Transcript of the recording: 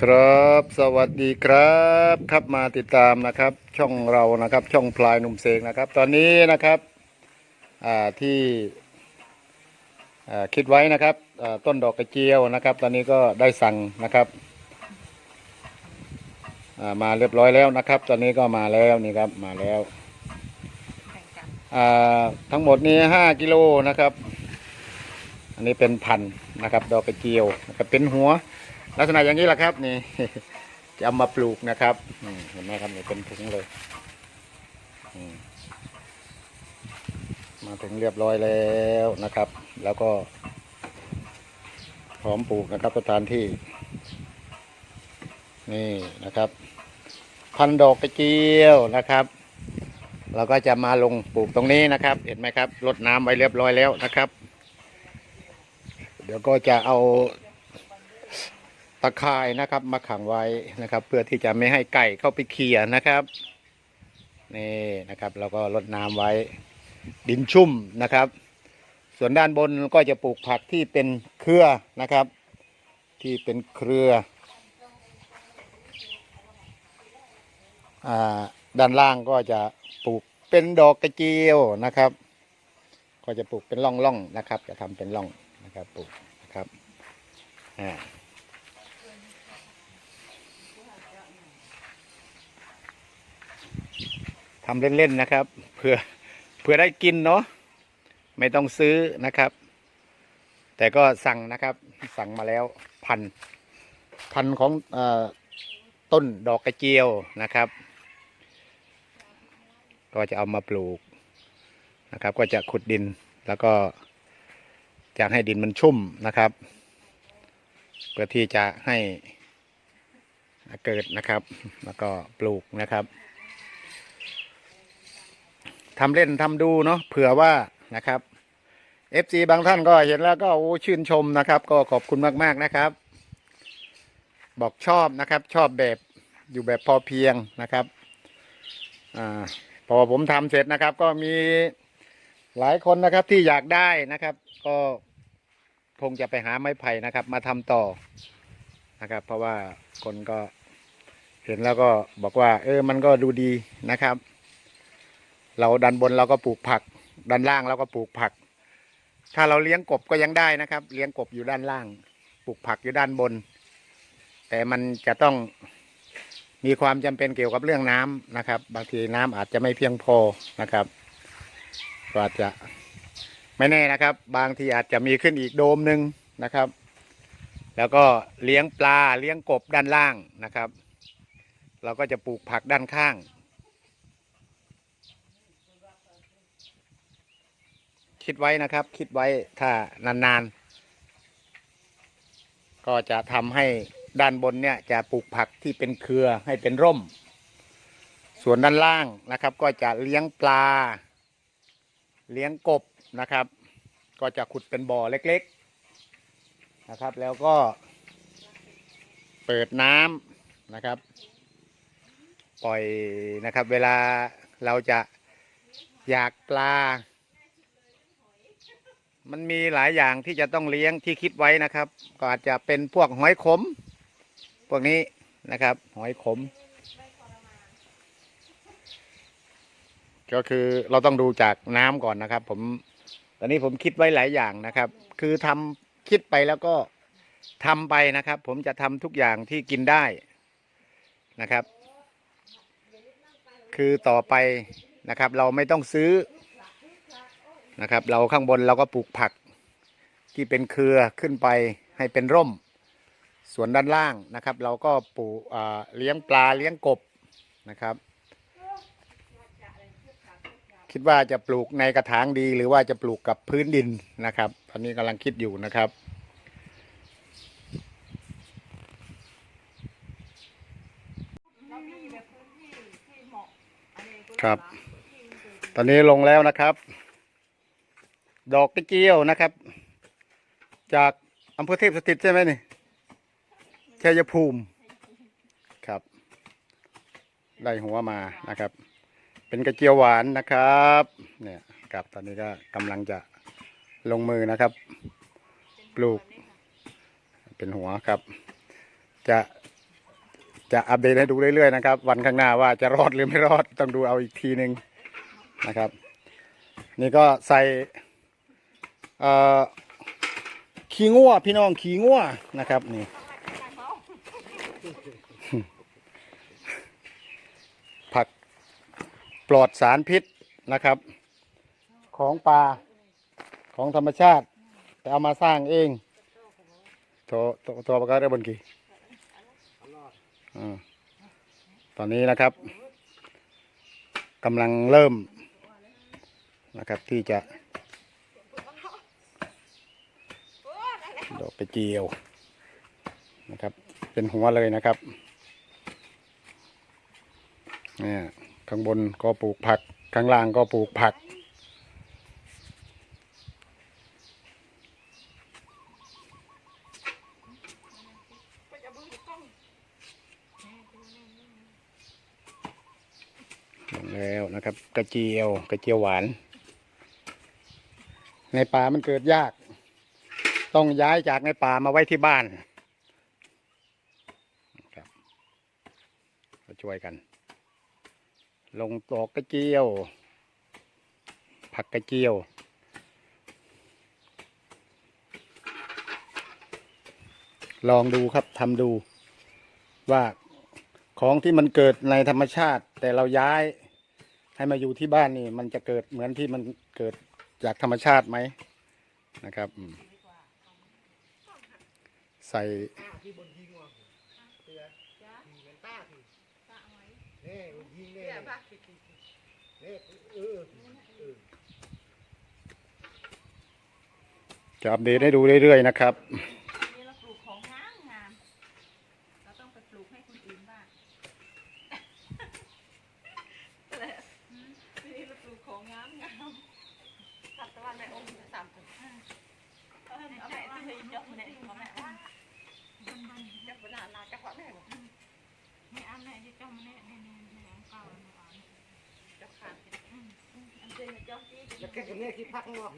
ครับ สวัสดีครับ ครับมาติดตามนะครับ ช่องเรานะครับ ช่องพลายหนุ่มเสกนะครับ ตอนนี้นะครับอ่าที่อ่าคิดไว้นะครับต้นดอกกระเจียวนะครับ ตอนนี้ก็ได้สั่งนะครับอ่ามาเรียบร้อยแล้วนะครับ ตอนนี้ก็มาแล้วนี่ครับมาแล้วอ่าทั้งหมดนี้ห้ากิโลนะครับ อันนี้เป็นพันนะครับ ดอกกระเจียวนะครับเป็นหัว ลักษณะอย่างนี้แหละครับ นี่จะเอามาปลูกนะครับเห็นไหมครับนี่เป็นถุงเลยมาถึงเรียบร้อยแล้วนะครับ แล้วก็พร้อมปลูกนะครับสถานที่ นี่นะครับ พันดอกกระเจียวนะครับ เราก็จะมาลงปลูกตรงนี้นะครับ เห็นไหมครับรดน้ำไว้เรียบร้อยแล้วนะครับ เดี๋ยวก็จะเอา ตะข่ายนะครับ มาขังไว้นะครับ เพื่อที่จะไม่ให้ไก่เข้าไปเขี่ยนะครับนี่นะครับเราก็รดน้ำไว้ดินชุ่มนะครับ ส่วนด้านบนก็จะปลูกผักที่เป็นเครือนะครับ ที่เป็นเครืออ่าด้านล่างก็จะปลูกเป็นดอกกระเจียวนะครับ ก็จะปลูกเป็นร่องๆนะครับ จะทำเป็นร่องนะครับปลูกนะครับอ่า ทำเล่นๆนะครับเพื่อเพื่อได้กินเนาะไม่ต้องซื้อนะครับ แต่ก็สั่งนะครับ สั่งมาแล้วพันพันของอต้นดอกกระเจียวนะครับ ก็จะเอามาปลูกนะครับ ก็จะขุดดินแล้วก็จะให้ดินมันชุ่มนะครับ เพื่อที่จะให้เกิดนะครับ แล้วก็ปลูกนะครับ ทำเล่นทำดูเนาะเผื่อว่านะครับ FC บางท่านก็เห็นแล้วก็โอ้ชื่นชมนะครับ ก็ขอบคุณมากๆนะครับ บอกชอบนะครับ ชอบแบบอยู่แบบพอเพียงนะครับอพอผมทำเสร็จนะครับ ก็มีหลายคนนะครับที่อยากได้นะครับ ก็คงจะไปหาไม้ไผ่นะครับ มาทำต่อนะครับ เพราะว่าคนก็เห็นแล้วก็บอกว่า เออมันก็ดูดีนะครับ เราดันบนเราก็ปลูกผัก ด้านล่างเราก็ปลูกผัก ถ้าเราเลี้ยงกบก็ยังได้นะครับ เลี้ยงกบอยู่ด้านล่าง ปลูกผักอยู่ด้านบน แต่มันจะต้องมีความจำเป็นเกี่ยวกับเรื่องน้ำนะครับ บางทีน้ำอาจจะไม่เพียงพอนะครับก็อาจจะไม่แน่นะครับ บางทีอาจจะมีขึ้นอีกโดมหนึ่งนะครับ แล้วก็เลี้ยงปลาเลี้ยงกบด้านล่างนะครับ เราก็จะปลูกผักด้านข้าง คิดไว้นะครับ คิดไว้ถ้านานๆ ก็จะทำให้ด้านบนเนี่ยจะปลูกผักที่เป็นเครือให้เป็นร่ม ส่วนด้านล่างนะครับ ก็จะเลี้ยงปลา เลี้ยงกบนะครับ ก็จะขุดเป็นบ่อเล็กๆนะครับ แล้วก็เปิดน้ำนะครับ ปล่อยนะครับ เวลาเราจะอยากปลา มันมีหลายอย่างที่จะต้องเลี้ยงที่คิดไว้นะครับ ก็อาจจะเป็นพวกหอยขม พวกนี้นะครับ หอยขม ก็คือเราต้องดูจากน้ำก่อนนะครับ ผมตอนนี้ผมคิดไว้หลายอย่างนะครับ คือทำคิดไปแล้วก็ทำไปนะครับ ผมจะทำทุกอย่างที่กินได้นะครับ คือต่อไปนะครับ เราไม่ต้องซื้อ นะครับ เราข้างบนเราก็ปลูกผักที่เป็นเครือขึ้นไปให้เป็นร่ม ส่วนด้านล่างนะครับ เราก็ปลูกเลี้ยงปลาเลี้ยงกบนะครับ คิดว่าจะปลูกในกระถางดีหรือว่าจะปลูกกับพื้นดินนะครับ ตอนนี้กำลังคิดอยู่นะครับครับ ตอนนี้ลงแล้วนะครับ ดอกกระเจียวนะครับ จากอำเภอเทพสถิตใช่ไหมนี่ชัยภูมิครับ ได้หัวมานะครับ เป็นกระเจียวหวานนะครับ เนี่ยครับตอนนี้ก็กำลังจะลงมือนะครับ ปลูก เป็นหัวครับ จะจะอัปเดตให้ดูเรื่อยๆนะครับ วันข้างหน้าว่าจะรอดหรือไม่รอดต้องดูเอาอีกทีหนึ่งนะครับ นี่ก็ใส่ ขี้งัวพี่น้องขี้งัวนะครับนี่ผักปลอดสารพิษนะครับ ของป่าของธรรมชาติ แต่เอามาสร้างเองโทรโทรประกาศได้บนกี่อตอนนี้นะครับกำลังเริ่มนะครับที่จะ ดอกกระเจียวนะครับ เป็นหัวเลยนะครับเนี่ยข้างบนก็ปลูกผัก ข้างล่างก็ปลูกผัก แล้วนะครับ กระเจียว กระเจียวหวาน ในป่ามันเกิดยาก ต้องย้ายจากในป่ามาไว้ที่บ้านครับก็ช่วยกัน ลงตอกกระเจียว ผักกระเจียว ลองดูครับทำดูว่าของที่มันเกิดในธรรมชาติ แต่เราย้ายให้มาอยู่ที่บ้านนี่ มันจะเกิดเหมือนที่มันเกิดจากธรรมชาติไหมนะครับ ใส่ที่บนยิงว่ะเตือยิงกันต้าทีนี่บนยิงนี่นี่เออจะอัปเดตให้ดูเรื่อยๆนะครับ ไม่เอาแม่จะจ้องแม่ในในในอันเก่าอันเก่าจับขาดอันเดียวจับที่แล้วแกกันเนี่ยที่พักเนาะ